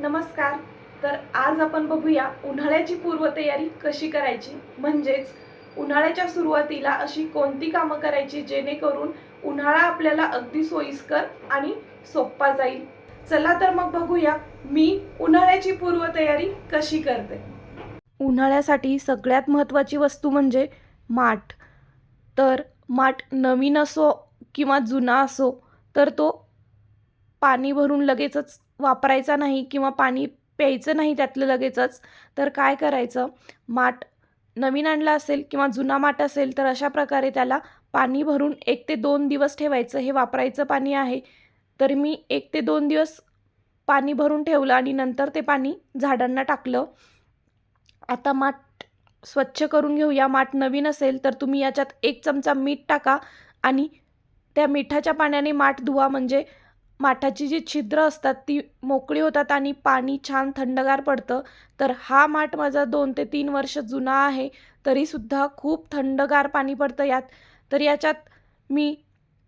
नमस्कार. तर आज आपण बघूया उन्हाळ्याची पूर्वतयारी कशी करायची? म्हणजेच उन्हाळ्याच्या सुरुवातीला अशी कोणती कामं करायची जेणेकरून उन्हाळा आपल्याला अगदी सोयीस्कर आणि सोप्पा जाईल? चला तर मग बघूया मी उन्हाळ्याची पूर्वतयारी कशी करते. उन्हाळ्यासाठी सगळ्यात महत्त्वाची वस्तू म्हणजे माठ. तर माठ नवीन असो किंवा जुना असो तर तो पाणी भरून लगेचच वापरायचा नाही किंवा पाणी प्यायचं नाही त्यातलं लगेचच तर काय करायचं? माठ नवीन आणला असेल किंवा जुना माठ असेल तर अशा प्रकारे त्याला पाणी भरून एक ते दोन दिवस ठेवायचं. हे वापरायचं पाणी आहे. तर मी एक ते दोन दिवस पाणी भरून ठेवलं आणि नंतर ते पाणी झाडांना टाकलं. आता माठ स्वच्छ करून घेऊया. माठ नवीन असेल तर तुम्ही याच्यात एक चमचा मीठ टाका आणि त्या मिठाच्या पाण्याने माठ धुवा. म्हणजे माठाची जी छिद्र असतात ती मोकळी होतात आणि पाणी छान थंडगार पडतं. तर हा माठ माझा दोन ते तीन वर्ष जुना आहे तरीसुद्धा खूप थंडगार पाणी पडतं यात. तर याच्यात मी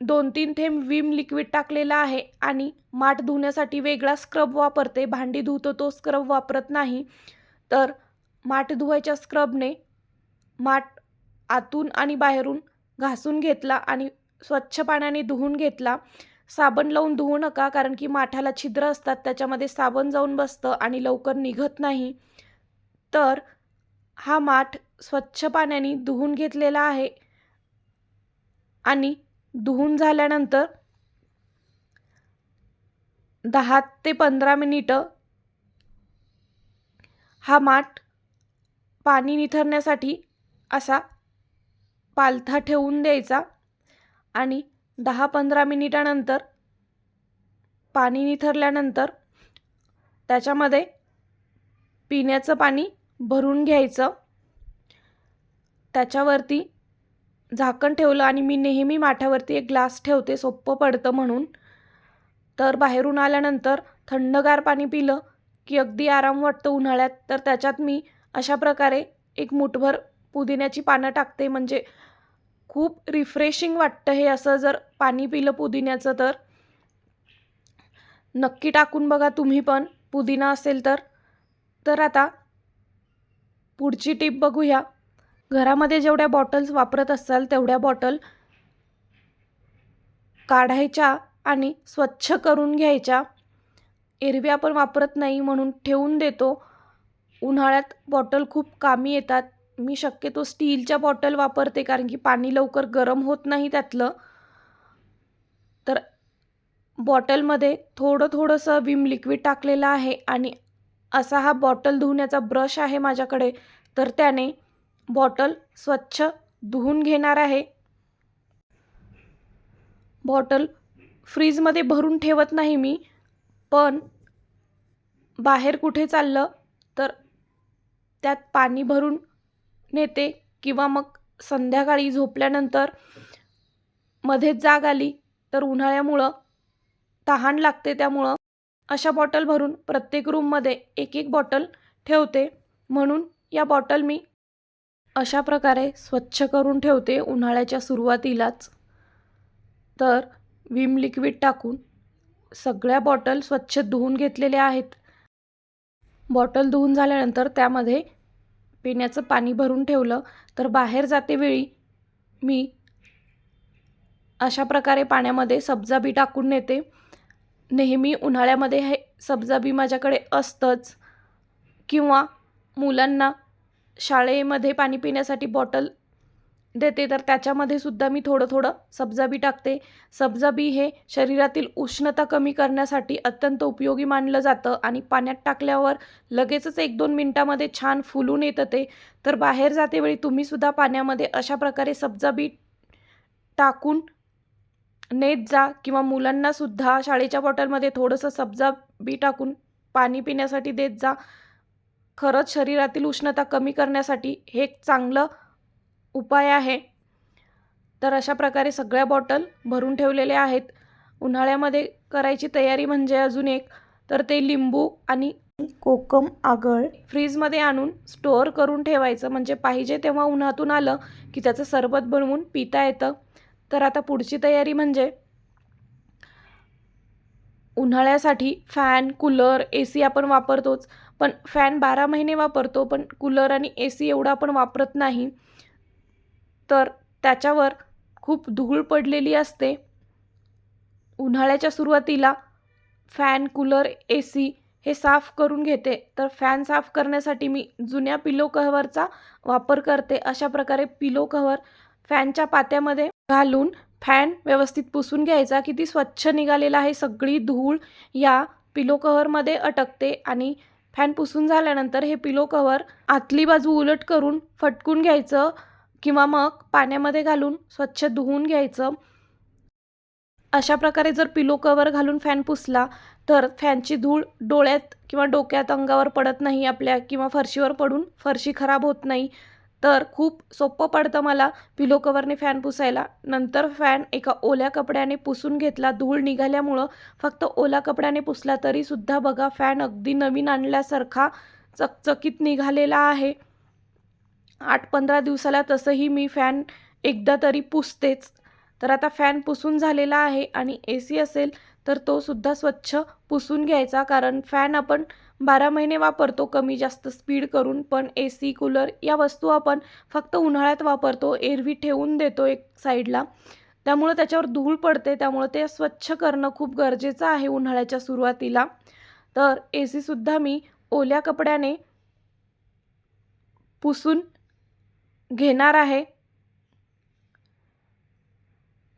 दोन तीन थेंब विम लिक्विड टाकलेला आहे आणि माठ धुण्यासाठी वेगळा स्क्रब वापरते. भांडी धुतो तो स्क्रब वापरत नाही. तर माठ धुवायच्या स्क्रबने माठ आतून आणि बाहेरून घासून घेतला आणि स्वच्छ पाण्याने धुवून घेतला. साबण लावून धुवू नका कारण की माठाला छिद्र असतात त्याच्यामध्ये साबण जाऊन बसतं आणि लवकर निघत नाही. तर हा माठ स्वच्छ पाण्याने धुवून घेतलेला आहे. आणि धुवून झाल्यानंतर दहा ते पंधरा मिनिटं हा माठ पाणी निथरण्यासाठी असा पालथा ठेवून द्यायचा आणि दहा पंधरा मिनिटानंतर पाणी निथरल्यानंतर त्याच्यामध्ये पिण्याचं पाणी भरून घ्यायचं. त्याच्यावरती झाकण ठेवलं आणि मी नेहमी माठावरती एक ग्लास ठेवते सोपं पडतं म्हणून. तर बाहेरून आल्यानंतर थंडगार पाणी पिलं की अगदी आराम वाटतं उन्हाळ्यात. तर त्याच्यात मी अशा प्रकारे एक मुठभर पुदिन्याची पानं टाकते. म्हणजे खूप रिफ्रेशिंग वाटतं हे असं जर पाणी पिलं पुदिन्याचं तर. नक्की टाकून बघा तुम्ही पण पुदिना असेल तर. तर आता पुढची टीप बघूया. घरामध्ये जेवढ्या बॉटल्स वापरत असाल तेवढ्या बॉटल काढायच्या आणि स्वच्छ करून घ्यायच्या. एरवी आपण वापरत नाही म्हणून ठेवून देतो. उन्हाळ्यात बॉटल खूप कामी येतात. मी शक्यतो स्टीलच्या बॉटल वापरते कारण की पाणी लवकर गरम होत नाही त्यातलं. तर बॉटलमध्ये थोडं थोडंसं विम लिक्विड टाकलेलं आहे आणि असा हा बॉटल धुण्याचा ब्रश आहे माझ्याकडे. तर त्याने बॉटल स्वच्छ धुवून घेणार आहे. बॉटल फ्रीजमध्ये भरून ठेवत नाही मी पण बाहेर कुठे चाललं तर त्यात पाणी भरून नेते किंवा मग संध्याकाळी झोपल्यानंतर मध्येच जाग आली तर उन्हाळ्यामुळं तहान लागते त्यामुळं अशा बॉटल भरून प्रत्येक रूममध्ये एक एक बॉटल ठेवते. म्हणून या बॉटल मी अशा प्रकारे स्वच्छ करून ठेवते उन्हाळ्याच्या सुरुवातीलाच. तर विम लिक्विड टाकून सगळ्या बॉटल स्वच्छ धुवून घेतलेल्या आहेत. बॉटल धुवून झाल्यानंतर त्यामध्ये पिण्याचं पाणी भरून ठेवलं तर बाहेर जातेवेळी मी अशा प्रकारे पाण्यामध्ये सब्जाबी टाकून नेते. नेहमी उन्हाळ्यामध्ये हे सब्जाबी माझ्याकडे असतंच. किंवा मुलांना शाळेमध्ये पाणी पिण्यासाठी बॉटल देते. तर त्याच्यामध्ये सुद्धा मी थोडं थोडं सब्जा बी टाकते. सब्जा बी हे शरीरातील उष्णता कमी करण्यासाठी अत्यंत उपयोगी मानलं जातं आणि पाण्यात टाकल्यावर लगेचच एक दोन मिनटामध्ये छान फुलून येतं ते. तर बाहेर जातेवेळी तुम्हीसुद्धा पाण्यामध्ये अशा प्रकारे सब्जा बी टाकून नेत जा किंवा मुलांनासुद्धा शाळेच्या बॉटलमध्ये थोडंसं सब्जा बी टाकून पाणी पिण्यासाठी देत जा. खरंच शरीरातील उष्णता कमी करण्यासाठी हे एक चांगलं उपाय आहे. तर अशा प्रकारे सगळ्या बॉटल भरून ठेवलेल्या आहेत. उन्हाळ्यामध्ये करायची तयारी म्हणजे अजून एक. तर ते लिंबू आणि कोकम आगळ फ्रीजमध्ये आणून स्टोअर करून ठेवायचं. म्हणजे पाहिजे तेव्हा उन्हातून आलं की त्याचं सरबत बनवून पिता येतं. तर आता पुढची तयारी म्हणजे उन्हाळ्यासाठी फॅन कूलर ए सी आपण वापरतोच. पण फॅन बारा महिने वापरतो पण कूलर आणि ए सी एवढं आपण वापरत नाही. तर त्याच्यावर खूप धूळ पडलेली असते. उन्हाळ्याच्या सुरुवातीला फॅन कूलर ए सी हे साफ करून घेते. तर फॅन साफ करण्यासाठी मी जुन्या पिलो कव्हरचा वापर करते. अशा प्रकारे पिलो कव्हर फॅनच्या पात्यामध्ये घालून फॅन व्यवस्थित पुसून घ्यायचा. किती स्वच्छ निघालेला आहे सगळी धूळ या पिलो कव्हरमध्ये अटकते आणि फॅन पुसून झाल्यानंतर हे पिलो कव्हर आतली बाजू उलट करून फटकून घ्यायचं. किंवा मग पाण्यामध्ये घालून स्वच्छ धुवून घ्यायचं. अशा प्रकारे जर पिलो कवर घालून फॅन पुसला तर फॅनची धूळ डोळ्यात किंवा डोक्यात अंगावर पडत नाही आपल्या किंवा फरशीवर पडून फरशी खराब होत नाही. तर खूप सोपं पडतं मला पिलो कवरने फॅन पुसायला. नंतर फॅन एका ओल्या कपड्याने पुसून घेतला. धूळ निघाल्यामुळं फक्त ओला कपड्याने पुसला तरीसुद्धा बघा फॅन अगदी नवीन आणल्यासारखा चकचकीत निघालेला आहे. आठ पंधरा दिवसाला तसंही मी फॅन एकदा तरी पुसतेच. तर आता फॅन पुसून झालेला आहे आणि ए सी असेल तर तो सुद्धा स्वच्छ पुसून घ्यायचा कारण फॅन आपण बारा महिने वापरतो कमी जास्त स्पीड करून पण ए सी कूलर या वस्तू आपण फक्त उन्हाळ्यात वापरतो एरवी ठेवून देतो एक साईडला. त्यामुळं त्याच्यावर धूळ पडते त्यामुळं ते स्वच्छ करणं खूप गरजेचं आहे उन्हाळ्याच्या सुरुवातीला. तर ए सीसुद्धा मी ओल्या कपड्याने पुसून घेणार आहे.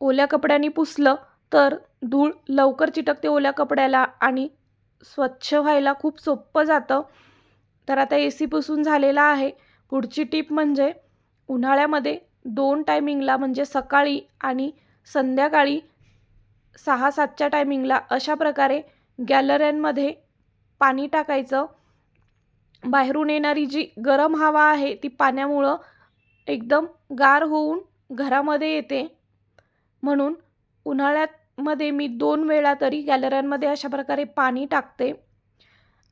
ओल्या कपड्याने पुसलं तर धूळ लवकर चिटकते ओल्या कपड्याला आणि स्वच्छ व्हायला खूप सोपं जातं. तर आता ए सी पुसून झालेला आहे. पुढची टीप म्हणजे उन्हाळ्यामध्ये दोन टायमिंगला म्हणजे सकाळी आणि संध्याकाळी सहा सातच्या टायमिंगला अशा प्रकारे गॅलऱ्यांमध्ये पाणी टाकायचं. बाहेरून येणारी जी गरम हवा आहे ती पाण्यामुळं एकदम गार होऊन घरामध्ये येते. म्हणून उन्हाळ्यामध्ये मी दोन वेळा तरी गॅलऱ्यांमध्ये अशा प्रकारे पाणी टाकते.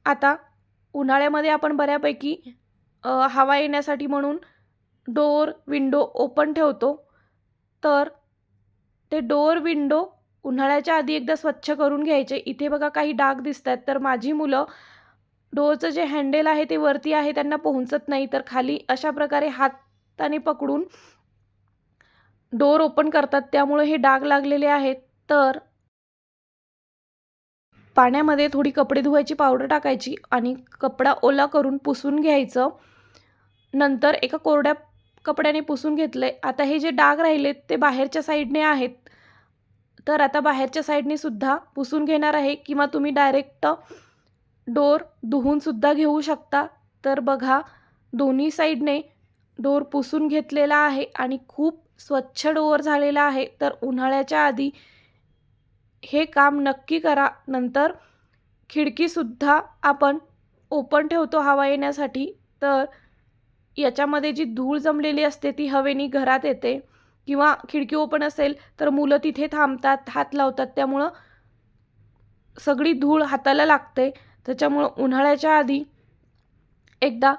आता उन्हाळ्यामध्ये आपण बऱ्यापैकी हवा येण्यासाठी म्हणून डोअर विंडो ओपन ठेवतो. तर ते डोअर विंडो उन्हाळ्याच्या आधी एकदा स्वच्छ करून घ्यायचे. इथे बघा काही डाग दिसत आहेत तर माझी मुलं डोअरचं जे हँडेल आहे ते वरती आहे त्यांना पोहोचत नाही. तर खाली अशा प्रकारे हात हाताने पकडून डोर ओपन करतात. त्यामुळे हे डाग लागलेले आहेत. तर पाण्यामध्ये थोडी कपडे धुवायची पावडर टाकायची आणि कपडा ओला करून पुसून घ्यायचं. नंतर एका कोरड्या कपड्याने पुसून घेतलं आहे आता हे जे डाग राहिलेत ते बाहेरच्या साईडने आहेत. तर आता बाहेरच्या साईडने सुद्धा पुसून घेणार आहे किंवा तुम्ही डायरेक्ट डोर धुवूनसुद्धा घेऊ शकता. तर बघा दोन्ही साईडने डोर पुसून घेतलेला आहे आणि खूप स्वच्छ डोअर झालेला आहे. तर उन्हाळ्याच्या आधी हे काम नक्की करा. नंतर खिडकीसुद्धा आपण ओपन ठेवतो हवा येण्यासाठी. तर याच्यामध्ये जी धूळ जमलेली असते ती हवेनी घरात येते किंवा खिडकी ओपन असेल तर मुलं तिथे थांबतात हात लावतात. त्यामुळं सगळी धूळ हाताला लागते. त्याच्यामुळं उन्हाळ्याच्या आधी एकदा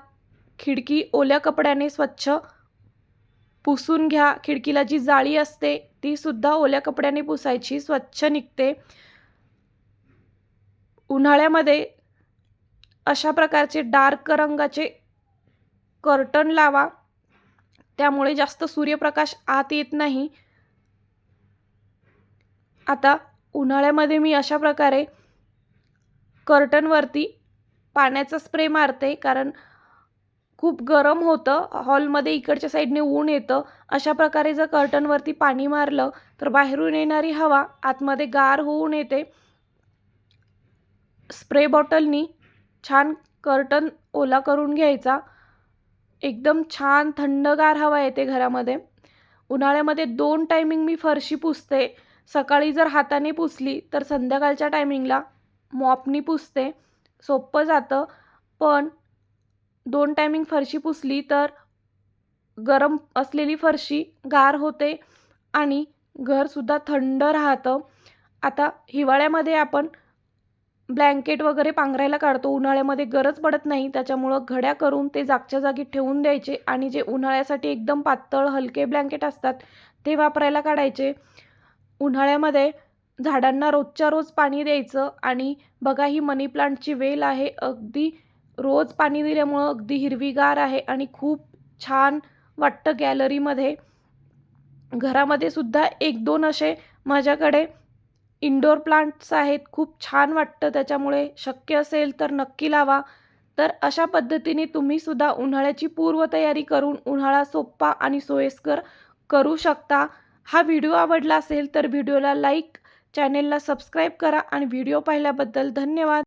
खिडकी ओल्या कपड्याने स्वच्छ पुसून घ्या. खिडकीला जी जाळी असते ती सुद्धा ओल्या कपड्याने पुसायची. स्वच्छ निघते. उन्हाळ्यामध्ये अशा प्रकारचे डार्क रंगाचे कर्टन लावा. त्यामुळे जास्त सूर्यप्रकाश आत येत नाही. आता उन्हाळ्यामध्ये मी अशा प्रकारे कर्टनवरती पाण्याचा स्प्रे मारते कारण खूप गरम होतं. हॉलमध्ये इकडच्या साईडने ऊन येतं. अशा प्रकारे जर कर्टनवरती पाणी मारलं तर बाहेरून येणारी हवा आतमध्ये गार होऊन येते. स्प्रे बॉटलनी छान कर्टन ओला करून घ्यायचा. एकदम छान थंडगार हवा येते घरामध्ये. उन्हाळ्यामध्ये दोन टायमिंग मी फरशी पुसते. सकाळी जर हाताने पुसली तर संध्याकाळच्या टायमिंगला मॉपनी पुसते. सोपं जातं. पण दोन टायमिंग फरशी पुसली तर गरम असलेली फरशी गार होते आणि घरसुद्धा थंड राहतं. आता हिवाळ्यामध्ये आपण ब्लँकेट वगैरे पांघरायला काढतो. उन्हाळ्यामध्ये गरज पडत नाही. त्याच्यामुळं घड्या करून ते जागच्या जागी ठेवून द्यायचे आणि जे उन्हाळ्यासाठी एकदम पातळ हलके ब्लँकेट असतात ते वापरायला काढायचे. उन्हाळ्यामध्ये झाडांना रोजच्या रोज पाणी द्यायचं आणि बघा ही मनी प्लांटची वेल आहे. अगदी रोज पाणी दिल्यामुळं अगदी हिरवीगार आहे आणि खूप छान वाटतं गॅलरीमध्ये. घरामध्ये सुद्धा एक दोन असे माझ्याकडे इंडोर प्लांट्स आहेत. खूप छान वाटतं त्याच्यामुळे शक्य असेल तर नक्की लावा. तर अशा पद्धतीने तुम्ही सुद्धा उन्हाळ्याची पूर्वतयारी करून उन्हाळा सोप्पा आणि सोयीस्कर करू शकता. हा व्हिडिओ आवडला असेल तर व्हिडिओला लाईक चॅनेलला सबस्क्राईब करा आणि व्हिडिओ पाहिल्याबद्दल धन्यवाद.